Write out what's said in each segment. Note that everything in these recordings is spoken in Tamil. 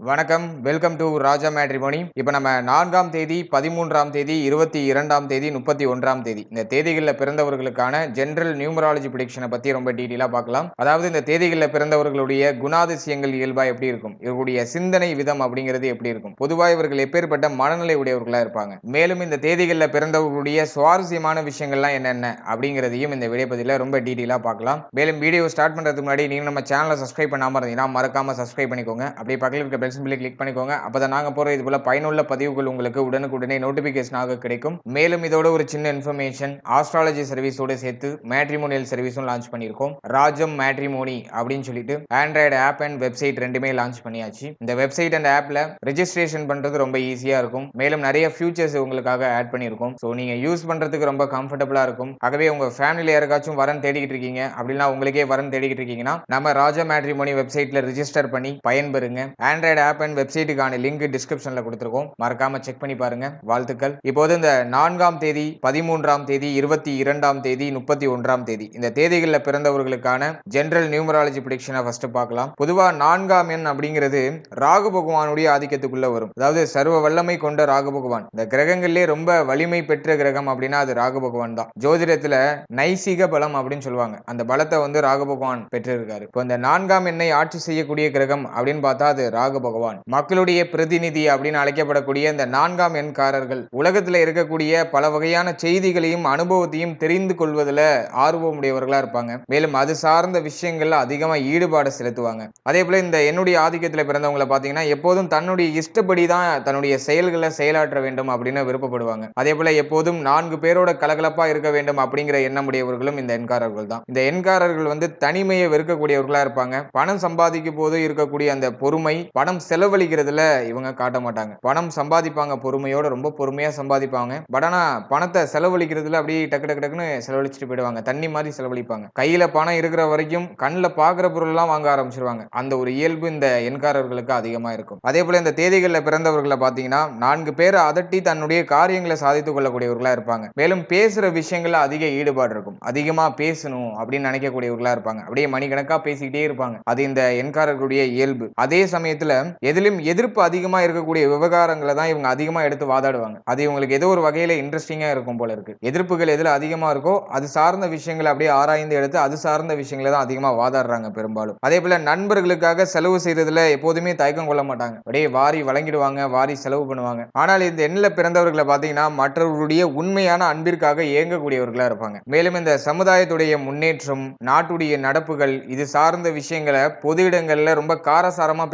வணக்கம். Welcome to Raja matrimony. இப்போ நம்ம நான்காம் தேதி பதிமூன்றாம் தேதி இருபத்தி இரண்டாம் தேதி முப்பத்தி ஒன்றாம் தேதி. இந்த தேதிகளில் பிறந்தவர்களுக்கான ஜென்ரல் நியூமராலஜி ப்ரிடிக்ஷனை பற்றி ரொம்ப டீட்டெயிலாக பார்க்கலாம். அதாவது இந்த தேதிகளில் பிறந்தவர்களுடைய குணாதிசயங்கள் இயல்பாக எப்படி இருக்கும்? இவர்களுடைய சிந்தனை விதம் அப்படிங்கிறது எப்படி இருக்கும்? பொதுவாக இவர்கள் எப்பேற்பட்ட மனநிலை உடையவர்களாக இருப்பாங்க? மேலும் இந்த தேதிகளில் பிறந்தவர்களுடைய சுவாரஸ்யமான விஷயங்கள்லாம் என்னென்ன அப்படிங்கிறதையும் இந்த விடைப்பதியில் ரொம்ப டீட்டெயிலாக பார்க்கலாம். மேலும் வீடியோ ஸ்டார்ட் பண்ணுறதுக்கு முன்னாடி நீங்கள் நம்ம சேனலை சப்ஸ்கிரைப் பண்ணாமல் இருந்தீங்கன்னா மறக்காமல் சப்ஸ்கிரைப் பண்ணிக்கோங்க. அப்படியே பக்கத்தில் இருக்க பெல் சிம்பிளை கிளிக் பண்ணிக்கோங்க. அப்போ தான் நாங்கள் போகிற இது போல் பயனுள்ள பதிவுகள் உங்களுக்கு உடனுக்குடனே நோட்டிஃபிகேஷனாக கிடைக்கும். மேலும் இதோட ஒரு சின்ன இன்ஃபர்மேஷன் ஆஸ்ட்ராலஜி சர்வீஸோடு சேர்த்து மேட்ரிமோனியல் சர்வீஸும் லான்ச் பண்ணியிருக்கோம். ராஜம் மேட்ரிமோனி அப்படின்னு சொல்லிட்டு ஆண்ட்ராய்டு ஆப் அண்ட் வெப்சைட் ரெண்டுமே லான்ச் பண்ணியாச்சு. இந்த வெப்சைட் அண்ட் ஆப்பில் ரெஜிஸ்ட்ரேஷன் பண்ணுறது ரொம்ப ஈஸியாக இருக்கும். மேலும் நிறைய ஃபியூச்சர்ஸ் உங்களுக்காக ஆட் பண்ணியிருக்கோம். ஸோ நீங்கள் யூஸ் பண்ணுறதுக்கு ரொம்ப கம்ஃபர்டபுளாக இருக்கும். ஆகவே உங்கள் ஃபேமிலியில் யாருக்காச்சும் வரன் தேடிக்கிட்டு இருக்கீங்க அப்படின்னா உங்களுக்கே வரன் தேடிக்கிட்டு இருக்கீங்கன்னா நம்ம ராஜா மேட்ரிமோனி வெப்சைட்டில் ரிஜிஸ்டர் பண்ணி பயன்பெறுங்க. ஆண்ட்ராய்டு ஆப் அண்ட் வெப்சைட்டுக்கான லிங்க் டிஸ்கிரிப்ஷனில் கொடுத்துருக்கோம். மறக்காம செக் பண்ணி பாருங்க. வாழ்த்துக்கள். இப்போது இந்த நான்காம் தேதி பதிமூன்றாம் தேதி இருபத்தி இரண்டாம் தேதி முப்பத்தி ஒன்றாம் தேதி. இந்த தேதிகளில் பிறந்தவர்களுக்கான ஜென்ரல் நியூமராலஜி ப்ரிடிக்ஷனை ஃபர்ஸ்ட் பார்க்கலாம். பொதுவாக நான்காம் எண் அப்படிங்கிறது ராகு பகவானுடைய ஆதிக்கத்துக்குள்ள வரும். அதாவது சர்வ வல்லமை கொண்ட ராகு பகவான். இந்த கிரகங்கள்லேயே ரொம்ப வலிமை பெற்ற கிரகம் அப்படின்னா அது ராகு பகவான் தான். ஜோதிடத்தில் நைசிக பலம் அப்படின்னு சொல்லுவாங்க. அந்த பலத்தை வந்து ராகு பகவான் பெற்றிருக்காரு. இப்போ இந்த நான்காம் எண்ணை ஆட்சி செய்யக்கூடிய கிரகம் அப்படின்னு பார்த்தா அது ராகு பகவான். மக்களுடைய பிரதிநிதி அப்படின்னு அழைக்கப்படக்கூடிய இந்த நான்காம் எண்காரர்கள். உலகத்தில் இருக்கக்கூடிய பல வகையான செய்திகளையும் அனுபவத்தையும் தெரிந்து கொள்வதில் ஆர்வமுடையவர்களா இருப்பாங்க. மேலும் அது சார்ந்த விஷயங்கள்ல அதிகமாக ஈடுபாடு செலுத்துவாங்க. அதே போல இந்த என்னுடைய ஆதிக்கத்தில் பிறந்தவங்களை பார்த்தீங்கன்னா எப்போதும் தன்னுடைய இஷ்டப்படி தான் தன்னுடைய செயல்களை செயலாற்ற வேண்டும் அப்படின்னு விருப்பப்படுவாங்க. அதே போல எப்போதும் நான்கு பேரோட கலகலப்பா இருக்க வேண்டும் அப்படிங்கிற எண்ணமுடையவர்களும் இந்த எண்காரர்கள் தான். இந்த எண்காரர்கள் வந்து தனிமையை வெறுக்கக்கூடியவர்களாக இருப்பாங்க. பணம் சம்பாதிக்கும் போது இருக்கக்கூடிய அந்த பொறுமை பணம் செலவழிக்கிறதுல இவங்க காட்ட மாட்டாங்க. பணம் சம்பாதிப்பாங்க பொறுமையோட ரொம்ப பொறுமையா சம்பாதிப்பாங்க. பட் ஆனா பணத்தை செலவழிக்கிறதுல அப்படியே டக்கு டக்கு டக்குன்னு செலவழிச்சிட்டு போயிடுவாங்க. தண்ணி மாதிரி செலவழிப்பாங்க. கையில பணம் இருக்கிற வரைக்கும் கண்ணில் பார்க்குற பொருள்லாம் வாங்க ஆரம்பிச்சிருவாங்க. அந்த ஒரு இயல்பு இந்த எண்காரர்களுக்கு அதிகமா இருக்கும். அதே போல இந்த தேதிகளில் பிறந்தவர்களை பார்த்தீங்கன்னா நான்கு பேரை அதட்டி தன்னுடைய காரியங்களை சாதித்துக் கொள்ளக்கூடியவர்களா இருப்பாங்க. மேலும் பேசுற விஷயங்கள்ல அதிக ஈடுபாடு இருக்கும். அதிகமா பேசணும் அப்படின்னு நினைக்கக்கூடியவர்களா இருப்பாங்க. அப்படியே மணிக்கணக்கா பேசிக்கிட்டே இருப்பாங்க. அது இந்த எண்காரர்களுடைய இயல்பு. அதே சமயத்துல எதிலும் எதிர்ப்பு அதிகமா இருக்கக்கூடிய விவகாரங்களை தான் இவங்க அதிகமா எடுத்து வாதாடுவாங்க. அது இவங்களுக்கு ஏதோ ஒரு வகையில இன்ட்ரெஸ்டிங்கா இருக்கும் போல இருக்கு. எதிர்ப்புகள் எதுல அதிகமா இருக்கோ அது சார்ந்த விஷயங்களை அப்படியே ஆராய்ந்து எடுத்து அது சார்ந்த விஷயங்களை தான் அதிகமா வாதாடுறாங்க பெரும்பாலும். அதே போல நண்பர்களுக்காக செலவு செய்யறதுல எப்போதுமே தயக்கம் கொள்ள மாட்டாங்க. அப்படியே வாரி வழங்கிடுவாங்க வாரி செலவு பண்ணுவாங்க. ஆனால் இந்த எண்ணில் பிறந்தவர்களை பார்த்தீங்கன்னா மற்றவர்களுடைய உண்மையான அன்பிற்காக இயங்கக்கூடியவர்களா இருப்பாங்க. மேலும் இந்த சமுதாயத்துடைய முன்னேற்றம் நாட்டுடைய நடப்புகள் இது சார்ந்த விஷயங்களை பொது இடங்களில் ரொம்ப காரசாரமா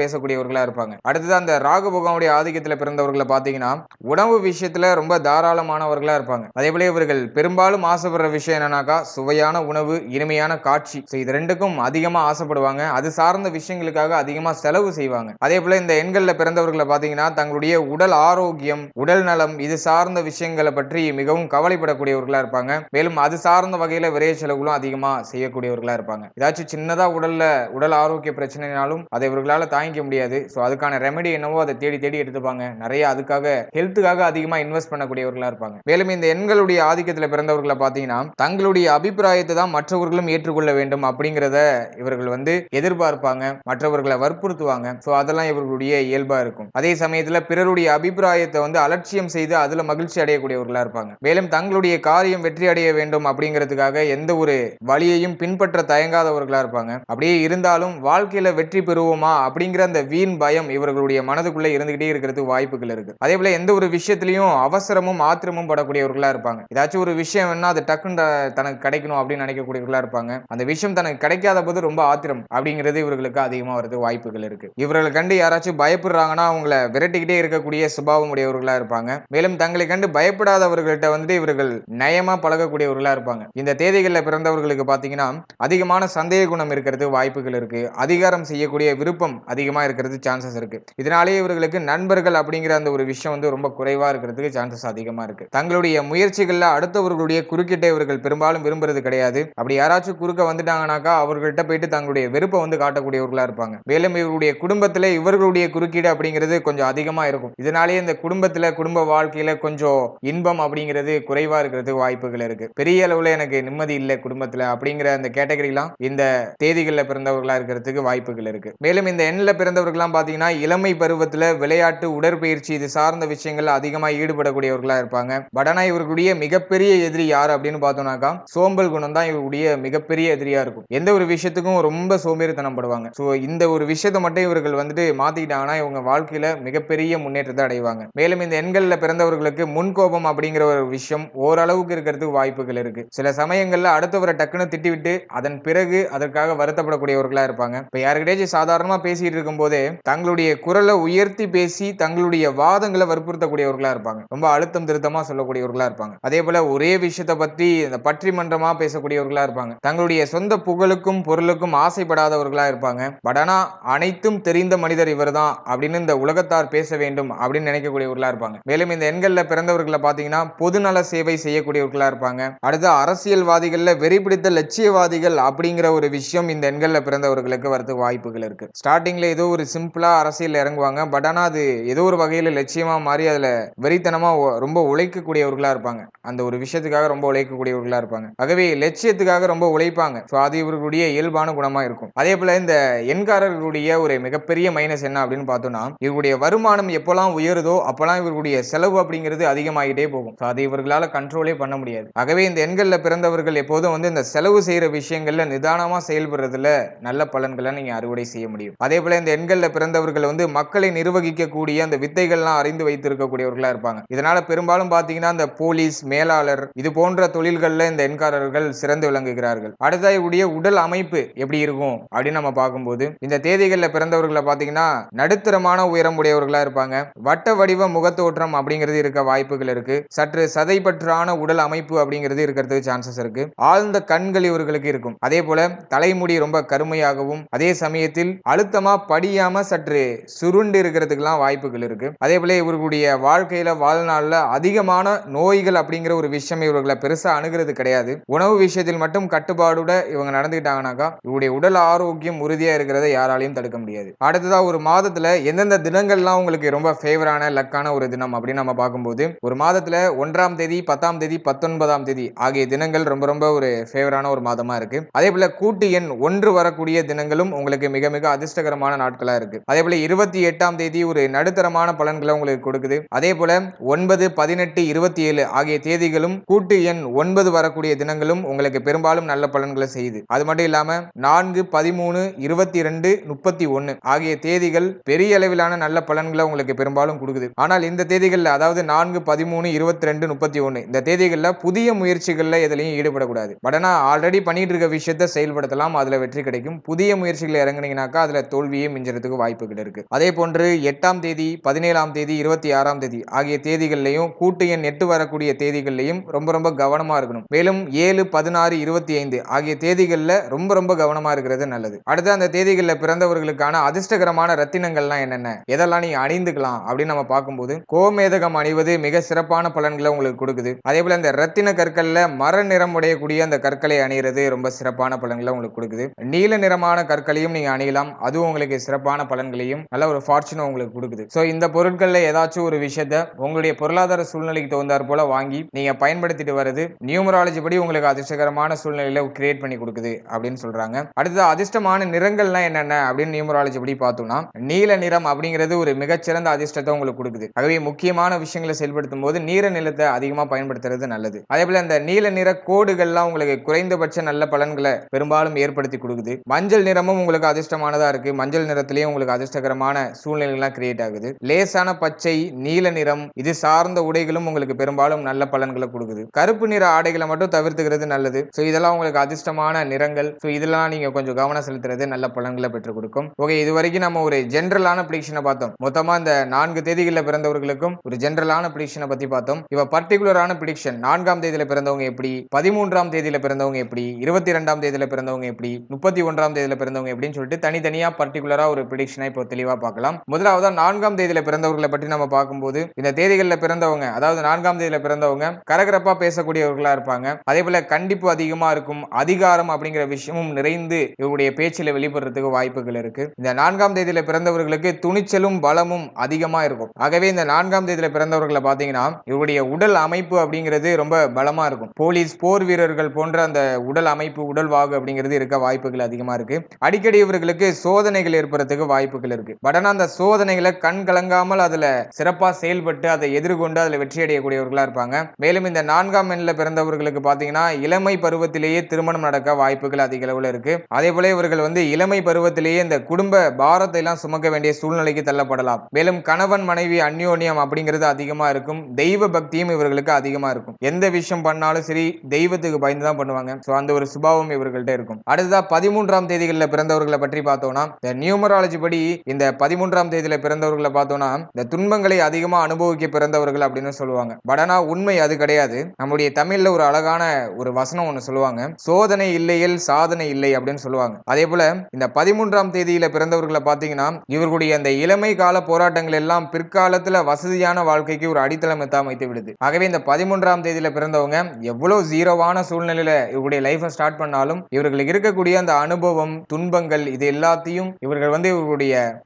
பேசக்கூடியவர்களா இருப்பாங்க. அடுத்தது அந்த ராகு பகவானுடைய ஆதிக்கத்துல பிறந்தவர்களை பார்த்தீங்கன்னா உணவு விஷயத்துல ரொம்ப தாராளமானவர்களா இருப்பாங்க. அதே போல இவர்கள் பெரும்பாலும் ஆசைப்படுற விஷயம் என்னன்னாக்கா சுவையான உணவு இனிமையான காட்சி. இது ரெண்டுக்கும் அதிகமா ஆசைப்படுவாங்க. அது சார்ந்த விஷயங்களுக்காக அதிகமா செலவு செய்வாங்க. அதே போல இந்த எண்கள்ல பிறந்தவர்களை பார்த்தீங்கன்னா தங்களுடைய உடல் ஆரோக்கியம் உடல் நலம் இது சார்ந்த விஷயங்களை பற்றி மிகவும் கவலைப்படக்கூடியவர்களா இருப்பாங்க. மேலும் அது சார்ந்த வகையில விரைய செலவுகளும் அதிகமா செய்யக்கூடியவர்களா இருப்பாங்க. ஏதாச்சும் சின்னதா உடல்ல உடல் ஆரோக்கிய பிரச்சனைனாலும் அதை இவர்களால தாங்கிக்க முடியாது. ஸோ அதுக்கான ரெமெடி என்னவோ அதை தேடி தேடி எடுத்துப்பாங்க. நிறைய அதுக்காக ஹெல்த்துக்காக அதிகமாக இன்வெஸ்ட் பண்ணக்கூடியவர்களா இருப்பாங்க. மேலும் இந்த எண்களுடைய ஆதிக்கத்தில் பிறந்தவர்களை பார்த்தீங்கன்னா தங்களுடைய அபிப்பிராயத்தை தான் மற்றவர்களும் ஏற்றுக்கொள்ள வேண்டும் அப்படிங்கிறத இவர்கள் வந்து எதிர்பார்ப்பாங்க. மற்றவர்களை வற்புறுத்துவாங்க. ஸோ அதெல்லாம் இவர்களுடைய இயல்பாக இருக்கும். அதே சமயத்தில் பிறருடைய அபிப்பிராயத்தை வந்து அலட்சியம் செய்து அதில் மகிழ்ச்சி அடையக்கூடியவர்களா இருப்பாங்க. மேலும் தங்களுடைய காரியம் வெற்றி அடைய வேண்டும் அப்படிங்கிறதுக்காக எந்த ஒரு வழியையும் பின்பற்ற தயங்காதவர்களா இருப்பாங்க. அப்படியே இருந்தாலும் வாழ்க்கையில் வெற்றி பெறுவோமா அப்படிங்கிற அந்த வீண் பயம் இவர்களுடைய மனதுக்குள்ள இருந்துகிட்டே இருக்கிறது வாய்ப்புகள் இருக்கு. அதே போல எந்த ஒரு விஷயத்திலையும் அவசரமும் ஆத்திரமும் படக்கூடியவர்களா இருப்பாங்க. ஏதாச்சும் ஒரு விஷயம் வேணா அது டக்குன்னு தனக்கு கிடைக்கணும் அப்படின்னு நினைக்கக்கூடியவர்களா இருப்பாங்க. அந்த விஷயம் தனக்கு கிடைக்காத போது ரொம்ப ஆத்திரம் அப்படிங்கிறது இவர்களுக்கு அதிகமா வரது வாய்ப்புகள் இருக்கு. இவர்களை கண்டு யாராச்சும் பயப்படுறாங்கன்னா அவங்கள விரட்டிக்கிட்டே இருக்கக்கூடிய சுபாவம் உடையவர்களா இருப்பாங்க. மேலும் தங்களை கண்டு பயப்படாதவர்கள்ட்ட வந்துட்டு இவர்கள் நயமா பழகக்கூடியவர்களா இருப்பாங்க. இந்த தேதிகளில் பிறந்தவர்களுக்கு பார்த்தீங்கன்னா அதிகமான சந்தேக குணம் இருக்கிறது வாய்ப்புகள் இருக்கு. அதிகாரம் செய்யக்கூடிய விருப்பம் அதிகமா இருக்கிறது சான்சஸ் இருக்கு. இதனாலேயே இவர்களுக்கு நண்பர்கள் அப்படிங்கிற அந்த ஒரு விஷயம் வந்து ரொம்ப குறைவா இருக்கிறதுக்கு சான்சஸ் அதிகமா இருக்கு. தங்களுடைய முயற்சிகள்ல அடுத்தவர்களுடைய குறுக்கிட்ட இவர்கள் பெரும்பாலும் விரும்புறது கிடையாது. அப்படி யாராச்சும் குறுக்க வந்துட்டாங்கனாக்கா அவர்கள்ட்ட போயிட்டு தங்களுடைய வெறுப்பை வந்து காட்டக்கூடியவர்களா இருப்பாங்க. மேலும் இவருடைய குடும்பத்துல இவர்களுடைய குறுக்கீடு அப்படிங்கிறது கொஞ்சம் அதிகமா இருக்கும். இதனாலேயே இந்த குடும்பத்துல குடும்ப வாழ்க்கையில கொஞ்சம் இன்பம் அப்படிங்கிறது குறைவா இருக்கிறதுக்கு வாய்ப்புகள் இருக்கு. பெரிய அளவுல எனக்கு நிம்மதி இல்லை குடும்பத்துல அப்படிங்கிற அந்த கேட்டகரிலாம் இந்த தேதிகளில் பிறந்தவர்களா இருக்கிறதுக்கு வாய்ப்புகள் இருக்கு. மேலும் இந்த எண்ணில் பிறந்தவர்கள்லாம் இவங்கெல்லாம் பார்த்தீங்கன்னா இளமை பருவத்தில் விளையாட்டு உடற்பயிற்சி இது சார்ந்த விஷயங்கள் அதிகமாக ஈடுபடக்கூடியவர்களாக இருப்பாங்க. பட் இவர்களுடைய மிகப்பெரிய எதிரி யார் அப்படின்னு பார்த்தோம்னாக்கா சோம்பல் குணம் தான் இவருடைய மிகப்பெரிய எதிரியாக இருக்கும். எந்த ஒரு விஷயத்துக்கும் ரொம்ப சோம்பேறித்தனம் படுவாங்க. ஸோ இந்த ஒரு விஷயத்தை மட்டும் இவர்கள் வந்துட்டு மாற்றிக்கிட்டாங்கன்னா இவங்க வாழ்க்கையில் மிகப்பெரிய முன்னேற்றத்தை அடைவாங்க. மேலும் இந்த எண்களில் பிறந்தவர்களுக்கு முன்கோபம் அப்படிங்கிற ஒரு விஷயம் ஓரளவுக்கு இருக்கிறதுக்கு வாய்ப்புகள் இருக்கு. சில சமயங்களில் அடுத்தவரை டக்குன்னு திட்டிவிட்டு அதன் பிறகு அதற்காக வருத்தப்படக்கூடியவர்களாக இருப்பாங்க. இப்போ யாருக்கிட்டே சாதாரணமாக பேசிட்டு இருக்கும்போதே தங்களுடைய குரலை உயர்த்தி பேசி தங்களுடைய வாதங்களை வற்புறுத்தக்கூடியவர்களா இருப்பாங்க. ரொம்ப அழுத்தம் திருத்தமா சொல்லக்கூடியவர்களா இருப்பாங்க. அதே போல ஒரே விஷயத்தை பத்தி இந்த பற்றிமன்றமா பேசக்கூடியவர்களா இருப்பாங்க. தங்களுடைய சொந்த புகழுக்கும் பொருளுக்கும் ஆசைப்படாதவர்களா இருப்பாங்க. பட் ஆனால் அனைத்தும் தெரிந்த மனிதர் இவர் தான் அப்படின்னு இந்த உலகத்தார் பேச வேண்டும் அப்படின்னு நினைக்கக்கூடியவர்களா இருப்பாங்க. மேலும் இந்த எண்கள்ல பிறந்தவர்களை பாத்தீங்கன்னா பொதுநல சேவை செய்யக்கூடியவர்களா இருப்பாங்க. அடுத்து அரசியல்வாதிகள்ல வெறி பிடித்த லட்சியவாதிகள் அப்படிங்கிற ஒரு விஷயம் இந்த எண்கள்ல பிறந்தவர்களுக்கு வரதுக்கு வாய்ப்புகள் இருக்கு. ஸ்டார்டிங்ல ஏதோ ஒரு சிம்பிள் அரசியல் இறங்குவாங்க. பட் ஆனால் அது ஏதோ ஒரு வகையில் லட்சியமாக மாறி அதில் வெறித்தனமாக ரொம்ப உழைக்கக்கூடியவர்களாக இருப்பாங்க. அந்த ஒரு விஷயத்துக்காக ரொம்ப உழைக்கக்கூடியவர்களாக இருப்பாங்க. ஆகவே லட்சியத்துக்காக ரொம்ப உழைப்பாங்க. ஸோ அது இவர்களுடைய இயல்பான குணமாக இருக்கும். அதே போல் இந்த எண்காரர்களுடைய ஒரு மிகப்பெரிய மைனஸ் என்ன அப்படின்னு பார்த்தோம்னா இவருடைய வருமானம் எப்போல்லாம் உயருதோ அப்போல்லாம் இவர்களுடைய செலவு அப்படிங்கிறது அதிகமாகிட்டே போகும். ஸோ அதை இவர்களால் கண்ட்ரோலே பண்ண முடியாது. ஆகவே இந்த எண்களில் பிறந்தவர்கள் எப்போதும் வந்து இந்த செலவு செய்கிற விஷயங்களில் நிதானமாக செயல்படுறதுல நல்ல பலன்களை நீங்கள் அறுவடை செய்ய முடியும். அதே போல் இந்த எண்களில் பிறந்தவர்கள் வந்து மக்களை நிர்வகிக்கக்கூடிய அந்த வித்தைகள்லாம் அறிந்து வைத்திருக்கக்கூடியவர்களா இருப்பாங்க. இதனால பெரும்பாலும் பாத்தீங்கன்னா இந்த போலீஸ் மேலாளர் இது போன்ற தொழில்கள்ல இந்த எண்காரர்கள் சிறந்து விளங்குகிறார்கள். அடுத்தது உடல் அமைப்பு எப்படி இருக்கும் அப்படின்னு நம்ம பார்க்கும்போது இந்த தேதிகளில் பிறந்தவர்களை பார்த்தீங்கன்னா நடுத்தரமான உயரம் உடையவர்களா இருப்பாங்க. வட்ட வடிவ முகத்தோற்றம் அப்படிங்கிறது இருக்க வாய்ப்புகள் இருக்கு. சற்று சதைப்பற்றான உடல் அமைப்பு அப்படிங்கிறது இருக்கிறதுக்கு சான்சஸ் இருக்கு. ஆழ்ந்த கண்கள் இவர்களுக்கு இருக்கும். அதே போல தலைமுடி ரொம்ப கருமையாகவும் அதே சமயத்தில் அழுத்தமா படியாம சற்று சுருண்டு இருக்கிறதுக்கெல்லாம் வாய்ப்புகள் இருக்குது அதே போல் இவர்களுடைய வாழ்க்கையில் வாழ்நாளில் அதிகமான நோய்கள் அப்படிங்கிற ஒரு விஷயம் இவர்களை பெருசாக அணுகிறது கிடையாது. உணவு விஷயத்தில் மட்டும் கட்டுப்பாடுட இவங்க நடந்துக்கிட்டாங்கனாக்கா இவருடைய உடல் ஆரோக்கியம் உறுதியாக இருக்கிறத யாராலையும் தடுக்க முடியாது. அடுத்ததாக ஒரு மாதத்தில் எந்தெந்த தினங்கள்லாம் உங்களுக்கு ரொம்ப ஃபேவரான லக்கான ஒரு தினம் அப்படின்னு நம்ம பார்க்கும்போது ஒரு மாதத்தில் ஒன்றாம் தேதி பத்தாம் தேதி பத்தொன்பதாம் தேதி ஆகிய தினங்கள் ரொம்ப ரொம்ப ஒரு ஃபேவரான ஒரு மாதமாக இருக்குது அதே போல் கூட்டு எண் ஒன்று வரக்கூடிய தினங்களும் உங்களுக்கு மிக மிக அதிர்ஷ்டகரமான நாட்களாக இருக்குது அதே போல இருபத்தி எட்டாம் தேதி ஒரு நடுத்தரமான பலன்களை உங்களுக்கு கொடுக்குது. அதே போல ஒன்பது பதினெட்டு இருபத்தி ஏழு ஆகிய தேதிகளும் கூட்டு எண் ஒன்பது வரக்கூடிய தினங்களும் உங்களுக்கு பெரும்பாலும் நல்ல பலன்களை செய்யுது. அது மட்டும் இல்லாம நான்கு பதிமூணு இருபத்தி ரெண்டு முப்பத்தி ஒன்னு ஆகிய தேதிகள் பெரிய அளவிலான நல்ல பலன்களை உங்களுக்கு பெரும்பாலும் கொடுக்குது. ஆனால் இந்த தேதிகள்ல அதாவது நான்கு பதிமூணு இருபத்தி ரெண்டு முப்பத்தி ஒன்னு இந்த தேதிகள்ல புதிய முயற்சிகள்ல எதுலையும் ஈடுபடக்கூடாது. பட் ஆனா ஆல்ரெடி பண்ணிட்டு இருக்க விஷயத்த செயல்படுத்தலாம். அதுல வெற்றி கிடைக்கும். புதிய முயற்சிகளை இறங்குனீங்கனாக்கா அதுல தோல்வியே மிஞ்சறதுக்கு வாய்ப்புகள் இருக்கு. அதே போன்று எட்டாம் தேதி பதினேழாம் தேதி இருபத்தி ஆறாம் தேதி ஆகிய தேதிகள்லையும் கூட்டு எண் எட்டு வரக்கூடிய தேதிகள்லையும் ரொம்ப ரொம்ப கவனமா இருக்கணும். மேலும் ஏழு பதினாறு இருபத்தி ஐந்து ஆகிய தேதிகள்ல ரொம்ப ரொம்ப கவனமா இருக்கிறது நல்லது. அடுத்து அந்த தேதிகளில் பிறந்தவர்களுக்கான அதிர்ஷ்டகரமான ரத்தினங்கள்லாம் என்னென்ன? எதெல்லாம் நீங்க அணிந்துக்கலாம் அப்படின்னு நம்ம பார்க்கும்போது கோமேதகம் அணிவது மிக சிறப்பான பலன்களை உங்களுக்கு கொடுக்குது. அதே போல இந்த ரத்தின கற்கள்ல மர நிறம் உடையக்கூடிய அந்த கற்களை அணியிறது ரொம்ப சிறப்பான பலன்களை உங்களுக்கு கொடுக்குது. நீல நிறமான கற்களையும் நீங்க அணியலாம். அதுவும் உங்களுக்கு சிறப்பான பலன்களையும் நல்ல ஒரு ஃபார்ச்சுனை உங்களுக்கு கொடுக்குது. ஸோ இந்த பொருட்களில் ஏதாச்சும் ஒரு விஷயத்த உங்களுடைய பொருளாதார சூழ்நிலைக்கு தகுந்தாற் போல வாங்கி நீங்கள் பயன்படுத்திட்டு வர்றது நியூமராலஜி படி உங்களுக்கு அதிர்ஷ்டகரமான சூழ்நிலையில கிரியேட் பண்ணி கொடுக்குது அப்படின்னு சொல்றாங்க. அடுத்தது அதிர்ஷ்டமான நிறங்கள்லாம் என்னென்ன அப்படின்னு நியூமராலஜி படி பார்த்தோம்னா நீல நிறம் அப்படிங்கிறது ஒரு மிகச்சிறந்த அதிர்ஷ்டத்தை உங்களுக்கு கொடுக்குது. ஆகவே முக்கியமான விஷயங்களை செயல்படுத்தும் போது நீர நிலத்தை அதிகமாக பயன்படுத்துறது நல்லது. அதே போல இந்த நீல நிற கோடுகள்லாம் உங்களுக்கு குறைந்தபட்ச நல்ல பலன்களை பெரும்பாலும் ஏற்படுத்தி கொடுக்குது. மஞ்சள் நிறமும் உங்களுக்கு அதிர்ஷ்டமானதா இருக்கு. மஞ்சள் நிறத்திலையும் உங்களுக்கு அதிர்ஷ்டகரமான சூழ்நிலைகள்லாம் கிரியேட் ஆகுது. லேசான பச்சை நீல நிறம் இது சார்ந்த உடைகளும் உங்களுக்கு பெரும்பாலும் நல்ல பலன்களை கொடுக்குது. கருப்பு நிற ஆடைகளை மட்டும் தவிர்த்துக்கிறது நல்லது. ஸோ இதெல்லாம் உங்களுக்கு அதிர்ஷ்டமான நிறங்கள். ஸோ இதெல்லாம் நீங்க கொஞ்சம் கவனம் செலுத்துறது நல்ல பலன்களை பெற்றுக் கொடுக்கும். ஓகே இது வரைக்கும் நம்ம ஒரு ஜென்ரலான ப்ரிடிக்ஷனை பார்த்தோம். மொத்தமா இந்த நான்கு தேதிகளில் பிறந்தவர்களுக்கும் ஒரு ஜென்ரலான ப்ரிடிக்ஷனை பத்தி பார்த்தோம். இவ பர்டிகுலரான ப்ரிடிக்ஷன் நான்காம் தேதியில பிறந்தவங்க எப்படி? பதிமூன்றாம் தேதியில பிறந்தவங்க எப்படி? இருபத்தி ரெண்டாம் தேதியில பிறந்தவங்க எப்படி? முப்பத்தி ஒன்றாம் தேதியில பிறந்தவங்க எப்படின்னு சொல்லிட்டு தனித்தனியா பர்டிகுலரா ஒரு ப்ரிடிக்ஷனை இப்போ தெளிவா பார்க்கலாம். முதலாவது நான்காம் தேதியில பிறந்தவர்களை பற்றி நம்ம பார்க்கும்போது இந்த தேதிகளில் பிறந்தவங்க அதாவது நான்காம் தேதியில பிறந்தவங்க கரகரப்பா பேசக்கூடியவர்களா இருப்பாங்க. அதே போல கண்டிப்பு அதிகமா இருக்கும் அதிகாரம் அப்படிங்கிற விஷயமும் நிறைந்து இவருடைய பேச்சில் வெளிப்படுறதுக்கு வாய்ப்புகள் இருக்கு. இந்த நான்காம் தேதியில பிறந்தவர்களுக்கு துணிச்சலும் பலமும் அதிகமா இருக்கும். ஆகவே இந்த நான்காம் தேதியில பிறந்தவர்களை பார்த்தீங்கன்னா இவருடைய உடல் அமைப்பு அப்படிங்கிறது ரொம்ப பலமா இருக்கும். போலீஸ் போர் வீரர்கள் போன்ற அந்த உடல் அமைப்பு உடல் வாகு அப்படிங்கிறது இருக்க வாய்ப்புகள் அதிகமா இருக்கு. அடிக்கடி இவர்களுக்கு சோதனைகள் ஏற்படுறதுக்கு வாய்ப்பு வாய்ப்புகள் இருக்கு. பட் அந்த சோதனைகளை கண் கலங்காமல் அதுல சிறப்பா செயல்பட்டு அதை எதிர்கொண்டு அதுல வெற்றி அடையக்கூடியவர்களா இருப்பாங்க. மேலும் இந்த நான்காம் எண்ணில் பிறந்தவர்களுக்கு பாத்தீங்கன்னா இளமை பருவத்திலேயே திருமணம் நடக்க வாய்ப்புகள் அதிக அளவில் இருக்கு. அதே போல இவர்கள் வந்து இளமை பருவத்திலேயே இந்த குடும்ப பாரத்தை எல்லாம் சுமக்க வேண்டிய சூழ்நிலைக்கு தள்ளப்படலாம். மேலும் கணவன் மனைவி அந்யோன்யம் அப்படிங்கிறது அதிகமா இருக்கும். தெய்வ பக்தியும் இவர்களுக்கு அதிகமா இருக்கும். எந்த விஷயம் பண்ணாலும் சரி தெய்வத்துக்கு பயந்து தான் பண்ணுவாங்க. ஸோ அந்த ஒரு சுபாவம் இவர்கள்ட்ட இருக்கும். அடுத்ததா பதிமூன்றாம் தேதிகளில் பிறந்தவர்களை பற்றி பார்த்தோம்னா இந்த நியூமராலஜி படி இந்த பதிமூன்றாம் தேதியில பிறந்தவர்களை பார்த்தோம்னா இந்த துன்பங்களை அதிகமா அனுபவிக்க பிறந்தவர்கள் அப்படின்னு சொல்லுவாங்க. பட் ஆனா உண்மை அது கிடையாது. நம்முடைய தமிழ்ல ஒரு அழகான ஒரு வசனம் ஒன்று சொல்லுவாங்க. சோதனை இல்லையில் சாதனை இல்லை அப்படின்னு சொல்லுவாங்க. அதே போல இந்த பதிமூன்றாம் தேதியில பிறந்தவர்களை பார்த்தீங்கன்னா இவர்களுடைய அந்த இளமை கால போராட்டங்கள் எல்லாம் பிற்காலத்துல வசதியான வாழ்க்கைக்கு ஒரு அடித்தளம் அமைத்து விடுது. ஆகவே இந்த பதிமூன்றாம் தேதியில பிறந்தவங்க எவ்வளவு ஜீரோவான சூழ்நிலையில இவருடைய லைஃபை ஸ்டார்ட் பண்ணாலும் இவர்களுக்கு இருக்கக்கூடிய அந்த அனுபவம் துன்பங்கள் இது எல்லாத்தையும் இவர்கள் வந்து இவர்களுடைய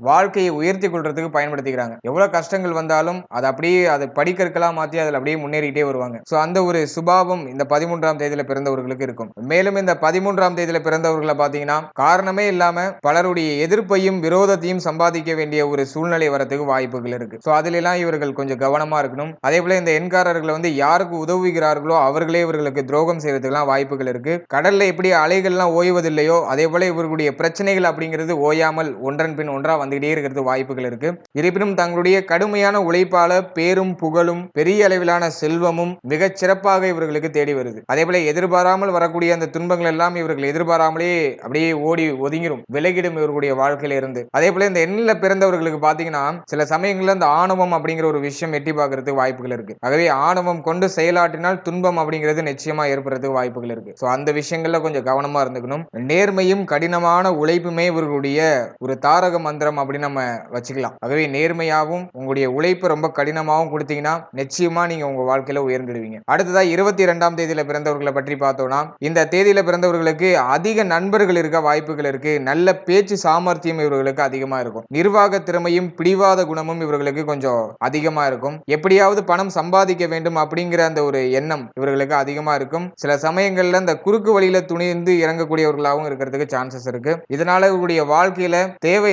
வாழ்க்கையை உயர்த்தி கொள்றதுக்கு பயன்படுத்திக்கிறாங்க. எவ்வளவு கஷ்டங்கள் வந்தாலும் அதை அப்படியே அதை படிக்கற்களா மாற்றி அதில் அப்படியே முன்னேறிட்டே வருவாங்க. ஸோ அந்த ஒரு சுபாவம் இந்த பதிமூன்றாம் தேதியில பிறந்தவர்களுக்கு இருக்கும். மேலும் இந்த பதிமூன்றாம் தேதியில பிறந்தவர்களை பார்த்தீங்கன்னா காரணமே இல்லாம பலருடைய எதிர்ப்பையும் விரோதத்தையும் சம்பாதிக்க வேண்டிய ஒரு சூழ்நிலை வரதுக்கு வாய்ப்புகள் இருக்கு. ஸோ அதிலெல்லாம் இவர்கள் கொஞ்சம் கவனமா இருக்கணும். அதே போல இந்த எண்காரர்களை வந்து யாருக்கு உதவுகிறார்களோ அவர்களே இவர்களுக்கு துரோகம் செய்யறதுக்கெல்லாம் வாய்ப்புகள் இருக்கு. கடல்ல எப்படி அலைகள்லாம் ஓய்வதில்லையோ அதே போல இவர்களுடைய பிரச்சனைகள் அப்படிங்கிறது ஓயாமல் ஒன்றன் பின் ஒன்றா வந்துகிட்டே இருக்கிறது வாய்ப்புகள் இருக்கு. இருப்பினும் தங்களுடைய கடுமையான உழைப்பால பேரும் புகழும் பெரிய அளவிலான செல்வமும் மிக சிறப்பாக இவர்களுக்கு தேடி வருது. அதே போல எதிர்பாராமல் வரக்கூடிய அந்த துன்பங்கள் எல்லாம் இவர்கள் எதிர்பாராமலே அப்படியே ஓடி ஒதுங்கிடும் விலகிடும் இவர்களுடைய வாழ்க்கையில இருந்து. அதே போல இந்த எண்ணில் பிறந்தவர்களுக்கு பாத்தீங்கன்னா சில சமயங்கள்ல அந்த ஆணவம் அப்படிங்கிற ஒரு விஷயம் எட்டி பார்க்கறதுக்கு வாய்ப்புகள் இருக்கு. ஆகவே ஆணவம் கொண்டு செயலாற்றினால் துன்பம் அப்படிங்கிறது நிச்சயமா ஏற்படுறதுக்கு வாய்ப்புகள் இருக்கு. ஸோ அந்த விஷயங்கள்ல கொஞ்சம் கவனமா இருந்துக்கணும். நேர்மையும் கடினமான உழைப்புமே இவர்களுடைய ஒரு தாரக மந்திரம் அப்படின்னு நம்ம வச்சுக்கலாம். ஆகவே நேர்மையாகவும் உங்களுடைய உழைப்பு ரொம்ப கடினமாகவும் கொடுத்தீங்கன்னா நிச்சயமா நீங்க உங்க வாழ்க்கையில உயர்ந்துடுவீங்க. அடுத்ததா இருபத்தி இரண்டாம் தேதியில பிறந்தவர்களை பற்றி பார்த்தோம்னா இந்த தேதியில பிறந்தவர்களுக்கு அதிக நண்பர்கள் இருக்க வாய்ப்புகள் இருக்கு. நல்ல பேச்சு சாமர்த்தியம் இவர்களுக்கு அதிகமா இருக்கும். நிர்வாக திறமையும் பிடிவாத குணமும் இவர்களுக்கு கொஞ்சம் அதிகமா இருக்கும். எப்படியாவது பணம் சம்பாதிக்க வேண்டும் அப்படிங்கிற அந்த ஒரு எண்ணம் இவர்களுக்கு அதிகமா இருக்கும். சில சமயங்கள்ல இந்த குறுக்கு வழியில துணிந்து இறங்கக்கூடியவர்களாகவும் இருக்கிறதுக்கு சான்சஸ் இருக்கு. இதனால இவருடைய வாழ்க்கையில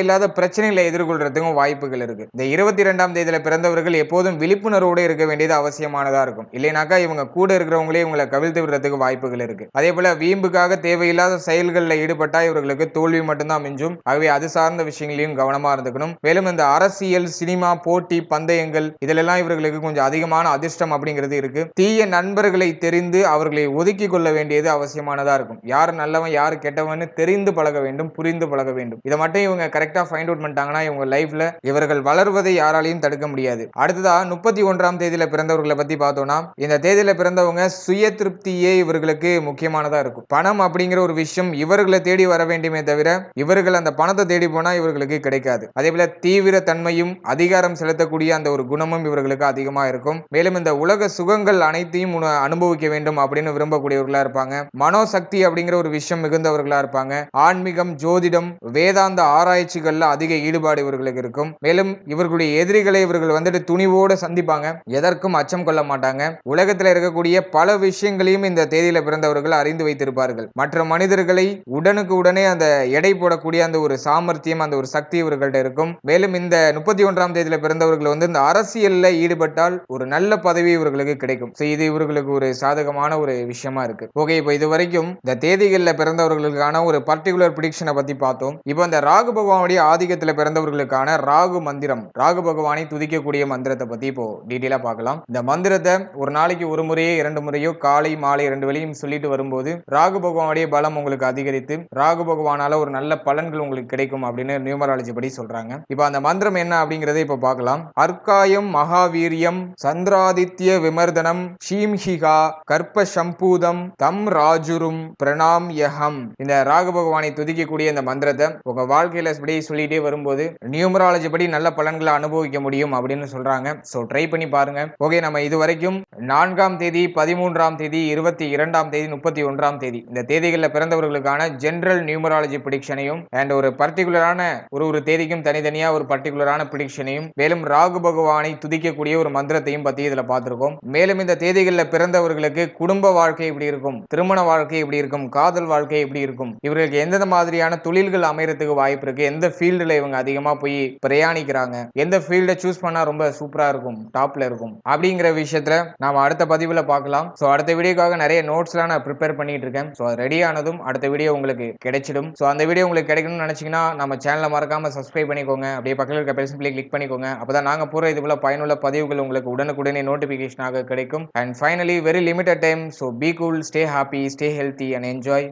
தேவையில்லாத பிரச்சனைகளை எதிர்கொள்றதுக்கும் வாய்ப்புகள் இருக்கு. இந்த இருபத்தி இரண்டாம் தேதியில பிறந்தவர்கள் எப்போதும் விழிப்புணர்வோடு இருக்க வேண்டியது அவசியமானதா இருக்கும். இல்லைனாக்கா இவங்க கூட இருக்கிறவங்களே இவங்களை கவிழ்த்து விடுறதுக்கு வாய்ப்புகள் இருக்கு. அதே போல வீம்புக்காக தேவையில்லாத செயல்களில் ஈடுபட்டா இவர்களுக்கு தோல்வி மட்டும்தான் மிஞ்சும். ஆகவே அது சார்ந்த விஷயங்களையும் கவனமா இருந்துக்கணும். மேலும் இந்த அரசியல் சினிமா போட்டி பந்தயங்கள் இதிலெல்லாம் இவர்களுக்கு கொஞ்சம் அதிகமான அதிர்ஷ்டம் அப்படிங்கிறது இருக்கு. தீய நண்பர்களை தெரிந்து அவர்களை ஒதுக்கி கொள்ள வேண்டியது அவசியமானதா இருக்கும். யார் நல்லவன் யார் கெட்டவன் தெரிந்து பழக வேண்டும் புரிந்து பழக வேண்டும். இதை மட்டும் இவங்க கரெக்ட் ஃபைண்ட் அவுட் பண்ணிட்டாங்கன்னா இவங்க லைஃப்ல இவர்கள் வளர்வதை யாராலையும் தடுக்க முடியாது. அடுத்ததா முப்பத்தி ஒன்றாம் தேதியில பிறந்தவர்களை பத்தி பார்த்தோம்னா இந்த தேதியில பிறந்தவங்க சுய திருப்தியே இவர்களுக்கு முக்கியமானதா இருக்கும். பணம் அப்படிங்கிற ஒரு விஷயம் இவர்களை தேடி வர வேண்டுமே தவிர இவர்கள் அந்த பணத்தை தேடி போனா இவர்களுக்கு கிடைக்காது. அதே போல தீவிர தன்மையும் அதிகாரம் செலுத்தக்கூடிய அந்த ஒரு குணமும் இவர்களுக்கு அதிகமா இருக்கும். மேலும் இந்த உலக சுகங்கள் அனைத்தையும் உண- அனுபவிக்க வேண்டும் அப்படின்னு விரும்பக்கூடியவர்களா இருப்பாங்க. மனோசக்தி அப்படிங்கிற ஒரு விஷயம் மிகுந்தவர்களா இருப்பாங்க. ஆன்மீகம் ஜோதிடம் வேதாந்த ஆராய்ச்சி ஆராய்ச்சிகள்ல அதிக ஈடுபாடு இவர்களுக்கு இருக்கும். மேலும் இவர்களுடைய எதிரிகளை இவர்கள் வந்துட்டு துணிவோடு சந்திப்பாங்க. எதற்கும் அச்சம் கொள்ள மாட்டாங்க. உலகத்தில் இருக்கக்கூடிய பல விஷயங்களையும் இந்த தேதியில பிறந்தவர்கள் அறிந்து வைத்திருப்பார்கள். மற்ற மனிதர்களை உடனுக்கு உடனே அந்த எடை போடக்கூடிய அந்த ஒரு சாமர்த்தியம் அந்த ஒரு சக்தி இவர்கள்ட்ட இருக்கும். மேலும் இந்த முப்பத்தி ஒன்றாம் தேதியில பிறந்தவர்கள் வந்து இந்த அரசியல்ல ஈடுபட்டால் ஒரு நல்ல பதவி இவர்களுக்கு கிடைக்கும். இது இவர்களுக்கு ஒரு சாதகமான ஒரு விஷயமா இருக்கு. ஓகே இப்போ இது வரைக்கும் இந்த தேதிகளில் பிறந்தவர்களுக்கான ஒரு பர்டிகுலர் ப்ரிடிக்ஷனை பத்தி பார்த்தோம். இப்போ இந்த ராகு பகவானுடைய ஆதிக்கத்துல பிறந்தவர்களுக்கான ராகு மந்திரம். ராகு பகவானை துதிக்கக்கூடிய மந்திரத்தை பத்தி இப்போ டீட்டெயிலா பார்க்கலாம். இந்த மந்திரத்தை ஒரு நாளைக்கு ஒரு முறையோ இரண்டு முறையோ காலை மாலை ரெண்டு வேளையும் சொல்லிட்டு வரும்போது ராகு பகவானுடைய பலம் உங்களுக்கு அதிகரித்து ராகு பகவானால ஒரு நல்ல பலன்கள் உங்களுக்கு கிடைக்கும் அப்படின்னு நியூமராலஜி படி சொல்றாங்க. இப்போ அந்த மந்திரம் என்ன அப்படிங்கறத இப்போ பார்க்கலாம். அர்க்காயம் மகாவீரியம் சந்திராதித்ய விமர்தனம் ஷீம்ஹிகா கற்ப சம்பூதம் தம் ராஜுரும் பிரணாம் யஹம் இந்த ராகு பகவானை துதிக்கக்கூடிய இந்த மந்திரத்தை உங்க வாழ்க்கையில சொல்லிட்டே வரும்போது நியூமராலஜி படி நல்ல பலன்களை அனுபவிக்க முடியும் அப்படின்னு சொல்றாங்க. ஸோ ட்ரை பண்ணி பாருங்க. ஓகே நம்ம இது வரைக்கும் நான்காம் தேதி பதிமூன்றாம் தேதி இருபத்தி இரண்டாம் தேதி முப்பத்தி ஒன்றாம் தேதி இந்த தேதிகளில் பிறந்தவர்களுக்கான ஜென்ரல் நியூமராலஜி ப்ரிடிக்ஷனையும் அண்ட் ஒரு பர்டிகுலரான ஒரு ஒரு தேதிக்கும் தனித்தனியா ஒரு பர்டிகுலரான ப்ரிடிக்ஷனையும் மேலும் ராகு பகவானை துதிக்கக்கூடிய ஒரு மந்திரத்தையும் பத்தி இதுல பார்த்திருக்கோம். மேலும் இந்த தேதிகளில் பிறந்தவர்களுக்கு குடும்ப வாழ்க்கை எப்படி இருக்கும்? திருமண வாழ்க்கை எப்படி இருக்கும்? காதல் வாழ்க்கை எப்படி இருக்கும்? இவர்களுக்கு எந்தெந்த மாதிரியான தொழில்கள் அமையறதுக்கு வாய்ப்பு இருக்கு? எந்த ஃபீல்டுல இவங்க அதிகமா போய் பிரயாணிக்கிறாங்க. எந்த ஃபீல்டை சூஸ் பண்ணா ரொம்ப சூப்பரா இருக்கும் டாப்ல இருக்கும். அப்படிங்கிற விஷயத்துல நாம அடுத்த பதிவுல பார்க்கலாம். ஸோ அடுத்த வீடியோக்காக நிறைய நோட்ஸ்லாம் நான் ப்ரிப்பேர் பண்ணிட்டு இருக்கேன். ஸோ ரெடி ஆனதும் அடுத்த வீடியோ உங்களுக்கு கிடைச்சிடும். ஸோ அந்த வீடியோ உங்களுக்கு கிடைக்கணும்னு நினைச்சீங்கன்னா நம்ம சேனலை மறக்காம சப்ஸ்கிரைப் பண்ணிக்கோங்க. அப்படியே பக்கத்தில் இருக்க பெல் சிம்பிளை கிளிக் பண்ணிக்கோங்க. அப்பதான் நாங்க போற இது போல பயனுள்ள பதிவுகள் உங்களுக்கு உடனுக்குடனே நோட்டிஃபிகேஷனாக கிடைக்கும். And finally very limited time so be cool stay happy stay healthy and enjoy